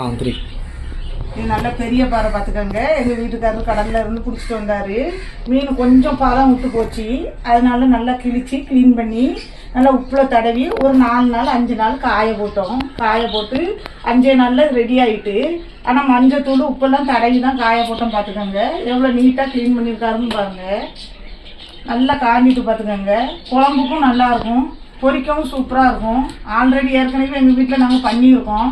ஆ three இது நல்ல பெரிய பாறை பார்த்துக்கோங்க. எங்கள் வீட்டுக்காரர் கடல்ல இருந்து பிடிச்சிட்டு வந்தாரு. மீன் கொஞ்சம் பாலம் விட்டு போச்சு. அதனால நல்லா கிழிச்சு க்ளீன் பண்ணி நல்லா உப்புல தடவி ஒரு நாலு நாள் அஞ்சு நாள் காய போட்டோம். காய போட்டு அஞ்சே நாளில் ரெடி ஆகிட்டு ஆனால் மஞ்சத்தூள் உப்பெல்லாம் தடவி தான் காய போட்டோம் பார்த்துக்கோங்க. எவ்வளோ நீட்டாக க்ளீன் பண்ணியிருக்காருன்னு பாருங்கள் நல்லா காஞ்சிட்டு பார்த்துக்கோங்க. குழம்புக்கும் நல்லாயிருக்கும் பொரிக்கவும் சூப்பராக இருக்கும். ஆல்ரெடி ஏற்கனவே எங்கள் வீட்டில் நாங்கள் பண்ணியிருக்கோம்.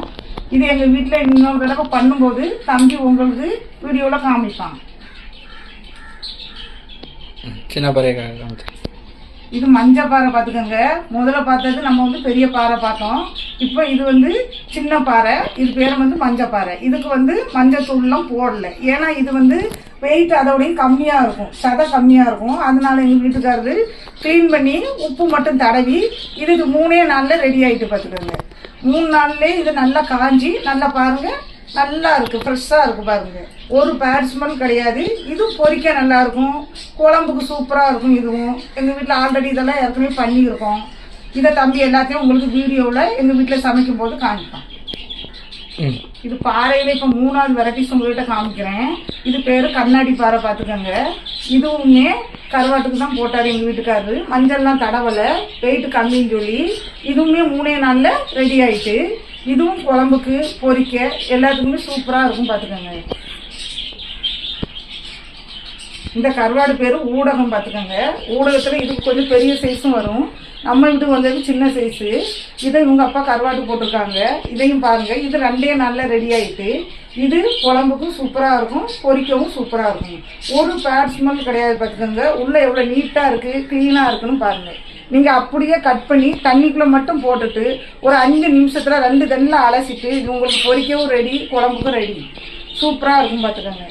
இது எங்கள் வீட்டில் இன்னொரு தடவை பண்ணும்போது தம்பி உங்களுக்கு வீடியோவில் காமிப்பான் சின்ன பாறையை இது மஞ்சள் பாறை பார்த்துக்கோங்க. முதல்ல பார்த்தது நம்ம வந்து பெரிய பாறை பார்த்தோம். இப்போ இது வந்து சின்ன பாறை. இது பேர் வந்து மஞ்சள் பாறை. இதுக்கு வந்து மஞ்சள் தூள்லாம் போடல. ஏன்னா இது வந்து வெயிட் அதோடய கம்மியாக இருக்கும். சதை கம்மியாக இருக்கும். அதனால எங்கள் வீட்டுக்காரரு க்ளீன் பண்ணி உப்பு மட்டும் தடவி இதுக்கு மூணே நாளில் ரெடி ஆகிட்டு பார்த்துக்கோங்க. மூணு நாள்லேயே இது நல்லா காஞ்சி நல்லா பாருங்கள் நல்லா இருக்கு ஃப்ரெஷ்ஷாக இருக்கு பாருங்க. ஒரு பேட் ஸ்மெல் கிடையாது. இது பொரிக்க நல்லா இருக்கும். குழம்புக்கு சூப்பராக இருக்கும் இதுவும். எங்கள் வீட்டில் ஆல்ரெடி இதெல்லாம் ஏற்கனவே பண்ணியிருக்கோம். இதை தம்பி எல்லாத்தையும் உங்களுக்கு வீடியோவில் எங்கள் வீட்டில் சமைக்கும் போது காமிப்போம் இது பாறையில் இப்போ மூணாவது வெரைட்டிஸ் உங்கள்கிட்ட காமிக்கிறேன். இது பேர் கண்ணாடி பாறை பார்த்துக்கோங்க. இதுவுமே கருவாட்டுக்கு தான் போட்டார் எங்கள் வீட்டுக்காரரு. மஞ்சள்லாம் தடவலை வெயிட் கம்மின்னு சொல்லி. இதுவுமே மூணே நாளில் ரெடி ஆயிட்டு. இதுவும் குழம்புக்கு பொரிக்க எல்லாத்துக்குமே சூப்பராக இருக்கும் பார்த்துக்கோங்க. இந்த கருவாடு பேர் ஊடகம் பார்த்துக்கோங்க. ஊடகத்தில் இதுக்கு கொஞ்சம் பெரிய சைஸும் வரும். நம்மளது வந்தது சின்ன சைஸு இதை இவங்க அப்பா கருவாட்டு போட்டிருக்காங்க. இதையும் பாருங்கள் இது ரெண்டே நாளில் ரெடி ஆகிட்டு இது குழம்புக்கும் சூப்பராக இருக்கும் பொரிக்கவும் சூப்பராக இருக்கும். ஒரு பேட் ஸ்மெல் கிடையாது பார்த்துக்கோங்க. உள்ளே எவ்வளோ நீட்டாக இருக்குது க்ளீனாக இருக்குன்னு பாருங்கள் நீங்கள் அப்படியே கட் பண்ணி தண்ணிக்குள்ளே மட்டும் போட்டுட்டு ஒரு அஞ்சு நிமிஷத்தில் ரெண்டு தண்ணியில் அலசிட்டு இது உங்களுக்கு பொரிக்கவும் ரெடி குழம்புக்கும் ரெடி சூப்பராக இருக்கும் பார்த்துக்கோங்க.